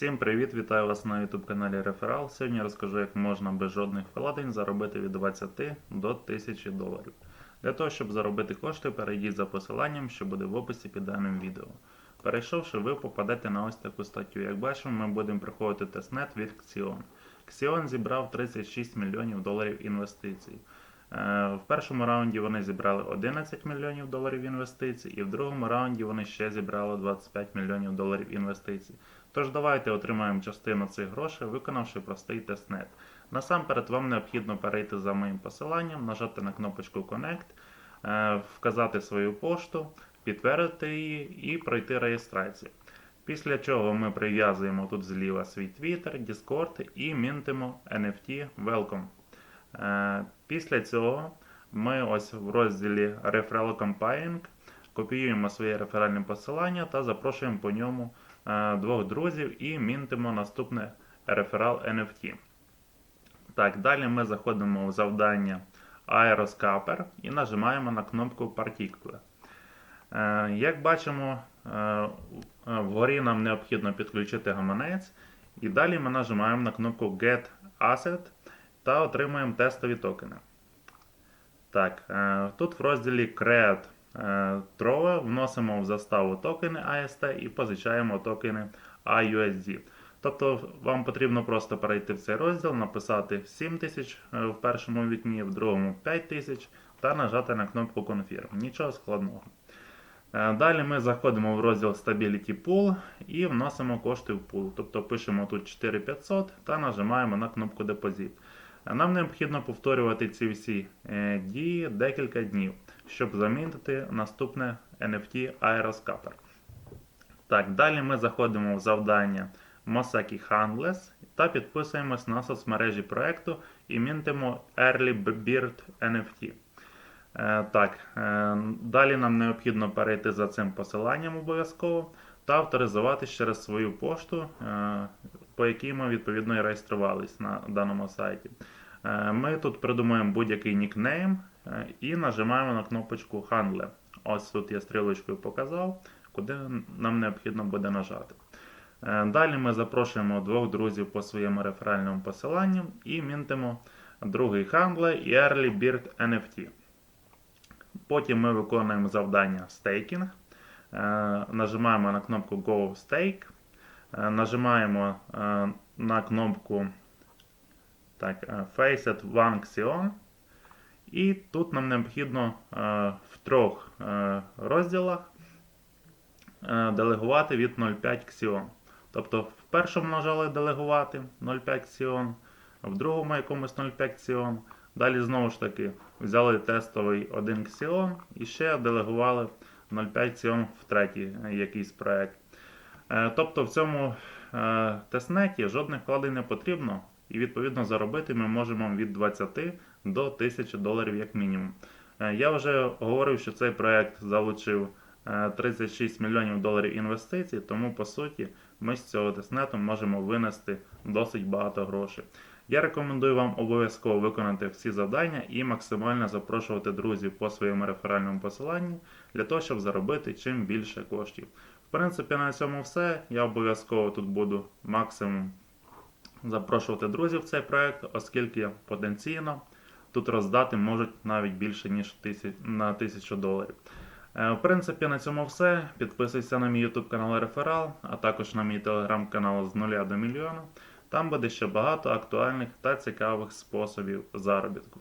Всім привіт! Вітаю вас на YouTube каналі Реферал. Сьогодні я розкажу, як можна без жодних вкладень заробити від 20 до 1000 доларів. Для того, щоб заробити кошти, перейдіть за посиланням, що буде в описі під даним відео. Перейшовши, ви попадете на ось таку статтю. Як бачимо, ми будемо проходити тестнет від Xion. Xion зібрав 36 мільйонів доларів інвестицій. Е, В першому раунді вони зібрали 11 мільйонів доларів інвестицій, і в другому раунді вони ще зібрали 25 мільйонів доларів інвестицій. Тож давайте отримаємо частину цих грошей, виконавши простий тестнет. Насамперед вам необхідно перейти за моїм посиланням, нажати на кнопочку Connect, е, вказати свою пошту, підтвердити її і пройти реєстрацію. Після чого ми прив'язуємо тут зліва свій Twitter, Discord і мінтимо NFT Welcome. Е, Після цього ми ось в розділі Referral Campaign копіюємо своє реферальне посилання та запрошуємо по ньому двох друзів і мінтимо наступне реферал NFT. Так, далі ми заходимо в завдання Aeroscaper і нажимаємо на кнопку Particle. Е, Як бачимо, е, е, вгорі нам необхідно підключити гаманець, і далі ми нажимаємо на кнопку Get Asset та отримуємо тестові токени. Так, е, тут в розділі Create е, вносимо в заставу токени AST і позичаємо токени AUSD. Тобто вам потрібно просто перейти в цей розділ, написати 7000 е, в першому вікні, в другому 5000 та нажати на кнопку Confirm. Нічого складного. Е, Далі ми заходимо в розділ Stability Pool і вносимо кошти в пул. Тобто пишемо тут 4500 та нажимаємо на кнопку. Е, Нам необхідно повторювати ці всі дії декілька днів, щоб замінити наступне NFT Aeroscaper. Так, далі ми заходимо в завдання Mosaki Handless та підписуємось на соцмережі проекту і мінтимо Early Bird NFT. Е, Так, е, далі нам необхідно перейти за цим посиланням обов'язково та авторизуватись через свою пошту, е, по якій ми відповідно і реєструвались на даному сайті. Е, Ми тут придумаємо будь-який нікнейм і нажимаємо на кнопочку Handle. Ось тут я стрілочкою показав, куди нам необхідно буде нажати. Е, Далі ми запрошуємо двох друзів по своєму реферальному посиланню і мінтимо другий Handle і Early Bird NFT. Потім ми виконуємо завдання стейкінг. Е, Нажимаємо на кнопку Go Stake. Е, Нажимаємо е, на кнопку так, е, Facet One Xion. І тут нам необхідно е, в трьох е, розділах е, делегувати від 0,5 Xion. Тобто в першому нажали делегувати 0,5 Xion, в другому якомусь 0,5 Xion. Далі знову ж таки взяли тестовий 1 Xion і ще делегували 0,5 Xion в третій якийсь проект. Тобто в цьому тестнеті жодних вкладень не потрібно, і відповідно заробити ми можемо від 20 до 1000 доларів як мінімум. Е, Я вже говорив, що цей проект залучив е, 36 мільйонів доларів інвестицій, тому по суті ми з цього тестнету можемо винести досить багато грошей. Я рекомендую вам обов'язково виконати всі завдання і максимально запрошувати друзів по своєму реферальному посиланню для того, щоб заробити чим більше коштів. В принципі, на цьому все. Я обов'язково тут буду максимум запрошувати друзів в цей проект, оскільки потенційно тут роздати можуть навіть більше, ніж тисяч, на 1000 доларів. Е, В принципі, на цьому все. Підписуйся на мій YouTube канал Реферал, а також на мій телеграм-канал з нуля до мільйона. Там буде ще багато актуальних та цікавих способів заробітку.